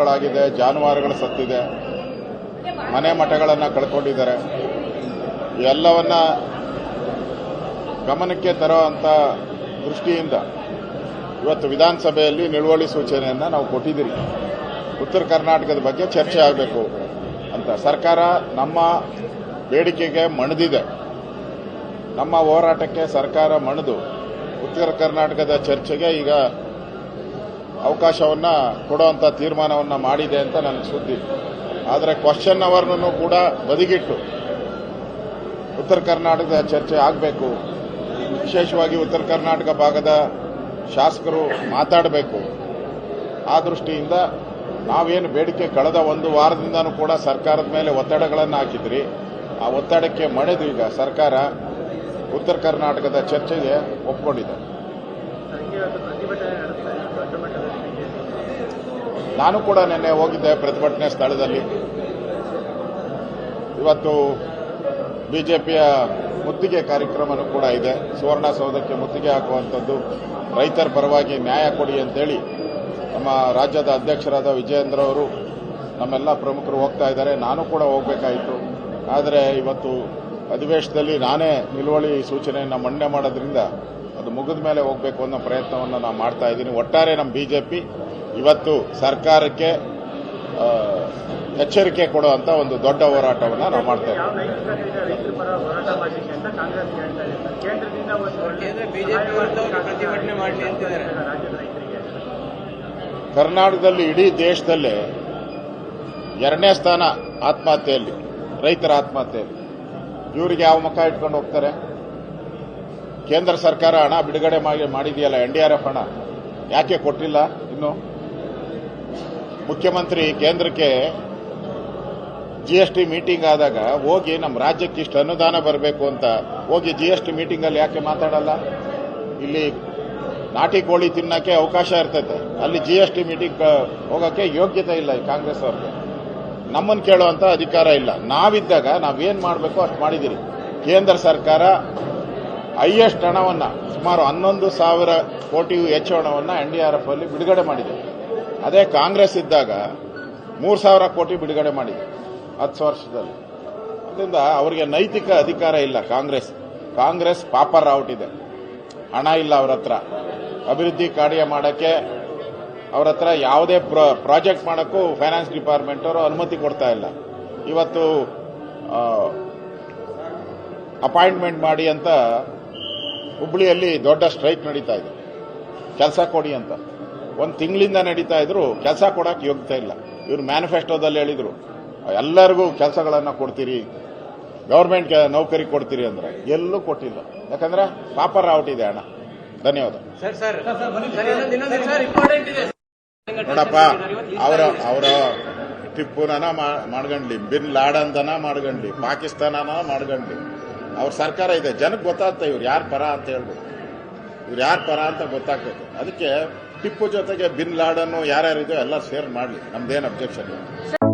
ಗಳಾಗಿದೆ, ಜಾನುವಾರುಗಳು ಸತ್ತಿದೆ, ಮನೆ ಮಠಗಳನ್ನು ಕಳ್ಕೊಂಡಿದ್ದಾರೆ. ಎಲ್ಲವನ್ನ ಗಮನಕ್ಕೆ ತರುವಂತ ದೃಷ್ಟಿಯಿಂದ ಇವತ್ತು ವಿಧಾನಸಭೆಯಲ್ಲಿ ನಿಲುವಳಿ ಸೂಚನೆಯನ್ನು ನಾವು ಕೊಟ್ಟಿದ್ದೀರಿ. ಉತ್ತರ ಕರ್ನಾಟಕದ ಬಗ್ಗೆ ಚರ್ಚೆ ಆಗಬೇಕು ಅಂತ. ಸರ್ಕಾರ ನಮ್ಮ ಬೇಡಿಕೆಗೆ ಮಣಿದಿದೆ. ನಮ್ಮ ಹೋರಾಟಕ್ಕೆ ಸರ್ಕಾರ ಮಣಿದು ಉತ್ತರ ಕರ್ನಾಟಕದ ಚರ್ಚೆಗೆ ಈಗ ಅವಕಾಶವನ್ನ ಕೊಡುವಂತ ತೀರ್ಮಾನವನ್ನು ಮಾಡಿದೆ ಅಂತ ನನಗೆ ಸುದ್ದಿ. ಆದರೆ ಕ್ವಶನ್ ಅವರ್ನೂ ಕೂಡ ಬದಿಗಿಟ್ಟು ಉತ್ತರ ಕರ್ನಾಟಕದ ಚರ್ಚೆ ಆಗಬೇಕು. ವಿಶೇಷವಾಗಿ ಉತ್ತರ ಕರ್ನಾಟಕ ಭಾಗದ ಶಾಸಕರು ಮಾತಾಡಬೇಕು. ಆ ದೃಷ್ಟಿಯಿಂದ ನಾವೇನು ಬೇಡಿಕೆ ಕಳೆದ ಒಂದು ವಾರದಿಂದನೂ ಕೂಡ ಸರ್ಕಾರದ ಮೇಲೆ ಒತ್ತಡಗಳನ್ನು ಹಾಕಿದ್ರಿ. ಆ ಒತ್ತಡಕ್ಕೆ ಮಣಿದು ಈಗ ಸರ್ಕಾರ ಉತ್ತರ ಕರ್ನಾಟಕದ ಚರ್ಚೆಗೆ ಒಪ್ಕೊಂಡಿದೆ ಸಂಘ ಇವತ್ತು ಪ್ರತಿಭಟನೆ ನಡೆಸ್ತಾ ಇದೆ ದೊಡ್ಡ ಮಟ್ಟದಲ್ಲಿ ನಾನು ಕೂಡ ನಿನ್ನೆ ಹೋಗಿದ್ದೆ ಪ್ರತಿಭಟನೆ ಸ್ಥಳದಲ್ಲಿ. ಇವತ್ತು ಬಿಜೆಪಿಯ ಮುತ್ತಿಗೆ ಕಾರ್ಯಕ್ರಮನೂ ಕೂಡ ಇದೆ. ಸುವರ್ಣಸೌಧಕ್ಕೆ ಮುತ್ತಿಗೆ ಹಾಕುವಂಥದ್ದು ರೈತರ ಪರವಾಗಿ ನ್ಯಾಯ ಕೊಡಿ ಅಂತೇಳಿ ನಮ್ಮ ರಾಜ್ಯದ ಅಧ್ಯಕ್ಷರಾದ ವಿಜಯೇಂದ್ರ ಅವರು ನಮ್ಮೆಲ್ಲ ಪ್ರಮುಖರು ಹೋಗ್ತಾ ಇದ್ದಾರೆ. ನಾನು ಕೂಡ ಹೋಗಬೇಕಾಯಿತು. ಆದರೆ ಇವತ್ತು ಅಧಿವೇಶನದಲ್ಲಿ ನಾನೇ ನಿಲುವಳಿ ಸೂಚನೆಯನ್ನು ಮಂಡನೆ ಮಾಡೋದ್ರಿಂದ ಅದು ಮುಗಿದ ಮೇಲೆ ಹೋಗಬೇಕು ಅನ್ನೋ ಪ್ರಯತ್ನವನ್ನು ನಾನು ಮಾಡ್ತಾ ಇದ್ದೀನಿ. ಒಟ್ಟಾರೆ ನಮ್ಮ ಬಿಜೆಪಿ ಇವತ್ತು ಸರ್ಕಾರಕ್ಕೆ ಎಚ್ಚರಿಕೆ ಕೊಡುವಂತ ಒಂದು ದೊಡ್ಡ ಹೋರಾಟವನ್ನು ನಾವು ಮಾಡ್ತಾ ಇದ್ದೀವಿ. ಕರ್ನಾಟಕದಲ್ಲಿ ಇಡೀ ದೇಶದಲ್ಲೇ ಎರಡನೇ ಸ್ಥಾನ ಆತ್ಮಹತ್ಯೆಯಲ್ಲಿ, ರೈತರ ಆತ್ಮಹತ್ಯೆಯಲ್ಲಿ. ಇವರಿಗೆ ಯಾವ ಮುಖ ಇಟ್ಕೊಂಡು ಹೋಗ್ತಾರೆ? ಕೇಂದ್ರ ಸರ್ಕಾರ ಹಣ ಬಿಡುಗಡೆ ಮಾಡಿ, ಮಾಡಿದೆಯಲ್ಲ, ಎನ್ ಡಿ ಆರ್ ಎಫ್ ಹಣ. ಯಾಕೆ ಕೊಟ್ಟಿಲ್ಲ ಇನ್ನು? ಮುಖ್ಯಮಂತ್ರಿ ಕೇಂದ್ರಕ್ಕೆ ಜಿಎಸ್ಟಿ ಮೀಟಿಂಗ್ ಆದಾಗ ಹೋಗಿ ನಮ್ಮ ರಾಜ್ಯಕ್ಕೆ ಇಷ್ಟು ಅನುದಾನ ಬರಬೇಕು ಅಂತ ಹೋಗಿ ಜಿಎಸ್ಟಿ ಮೀಟಿಂಗ್ ಅಲ್ಲಿ ಯಾಕೆ ಮಾತಾಡಲ್ಲ? ಇಲ್ಲಿ ನಾಟಿ ಕೋಳಿ ತಿನ್ನಕ್ಕೆ ಅವಕಾಶ ಇರ್ತೈತೆ. ಅಲ್ಲಿ ಜಿಎಸ್ಟಿ ಮೀಟಿಂಗ್ ಹೋಗಕ್ಕೆ ಯೋಗ್ಯತೆ ಇಲ್ಲ ಈ ಕಾಂಗ್ರೆಸ್ ಅವ್ರಿಗೆ. ನಮ್ಮನ್ನು ಕೇಳುವಂತ ಅಧಿಕಾರ ಇಲ್ಲ. ನಾವಿದ್ದಾಗ ನಾವೇನ್ ಮಾಡಬೇಕು ಅಷ್ಟು ಮಾಡಿದಿರಿ. ಕೇಂದ್ರ ಸರ್ಕಾರ ಹೈಯೆಸ್ಟ್ ಹಣವನ್ನ ಸುಮಾರು ಹನ್ನೊಂದು ಸಾವಿರ ಕೋಟಿ ಹೆಚ್ಚು ಹಣವನ್ನು ಎನ್ ಡಿ ಆರ್ ಎಫ್ ಅಲ್ಲಿ ಬಿಡುಗಡೆ ಮಾಡಿದೆ. ಅದೇ ಕಾಂಗ್ರೆಸ್ ಇದ್ದಾಗ ಮೂರು ಸಾವಿರ ಕೋಟಿ ಬಿಡುಗಡೆ ಮಾಡಿದೆ ಹತ್ತು ವರ್ಷದಲ್ಲಿ. ಅದರಿಂದ ಅವರಿಗೆ ನೈತಿಕ ಅಧಿಕಾರ ಇಲ್ಲ ಕಾಂಗ್ರೆಸ್. ಕಾಂಗ್ರೆಸ್ ಪಾಪರ್ ಔಟ್ ಇದೆ. ಹಣ ಇಲ್ಲ ಅವ್ರ ಹತ್ರ. ಅಭಿವೃದ್ಧಿ ಕಾರ್ಯ ಮಾಡಕ್ಕೆ ಅವರ ಹತ್ರ ಯಾವುದೇ ಪ್ರಾಜೆಕ್ಟ್ ಮಾಡಕ್ಕೂ ಫೈನಾನ್ಸ್ ಡಿಪಾರ್ಟ್ಮೆಂಟ್ ಅವರು ಅನುಮತಿ ಕೊಡ್ತಾ ಇಲ್ಲ. ಇವತ್ತು ಅಪಾಯಿಂಟ್ಮೆಂಟ್ ಮಾಡಿ ಅಂತ ಹುಬ್ಳಿಯಲ್ಲಿ ದೊಡ್ಡ ಸ್ಟ್ರೈಕ್ ನಡೀತಾ ಇದೆ. ಕೆಲಸ ಕೊಡಿ ಅಂತ. ಒಂದು ತಿಂಗಳಿಂದ ನಡೀತಾ ಇದ್ರು ಕೆಲಸ ಕೊಡಕ್ಕೆ ಯೋಗ್ಯತೆ ಇಲ್ಲ. ಇವ್ರು ಮ್ಯಾನಿಫೆಸ್ಟೋದಲ್ಲಿ ಹೇಳಿದ್ರು ಎಲ್ಲರಿಗೂ ಕೆಲಸಗಳನ್ನು ಕೊಡ್ತೀರಿ ಗೌರ್ಮೆಂಟ್ ನೌಕರಿ ಕೊಡ್ತೀರಿ ಅಂದ್ರೆ ಎಲ್ಲೂ ಕೊಟ್ಟಿಲ್ಲ. ಯಾಕಂದ್ರೆ ಪಾಪರ್ ಔಟ್ ಇದೆ ಹಣ ಧನ್ಯವಾದ. ನೋಡಪ್ಪ ಅವರ ಅವರ ಟಿಪ್ಪುನನ ಮಾಡ್ಕೊಂಡ್ಲಿ ಬಿನ್ ಲಾಡನ್ ಮಾಡ್ಕೊಂಡ್ಲಿ ಪಾಕಿಸ್ತಾನನ ಮಾಡ್ಕೊಂಡ್ಲಿ ಅವ್ರ ಸರ್ಕಾರ ಇದೆ. ಜನಕ್ಕೆ ಗೊತ್ತಾಗ್ತಾ ಇವ್ರು ಯಾರ ಪರ ಅಂತ ಹೇಳ್ಬೇಕು ಇವ್ರು ಯಾರ ಪರ ಅಂತ ಗೊತ್ತಾಗ್ತೈತೆ ಅದಕ್ಕೆ ಟಿಪ್ಪು ಜೊತೆಗೆ ಬಿನ್ ಲಾಡನ್ನು ಯಾರ್ಯಾರಿದೆಯೋ ಎಲ್ಲ ಶೇರ್ ಮಾಡ್ಲಿ. ನಮ್ದೇನು ಅಬ್ಜೆಕ್ಷನ್ ಇಲ್ಲ.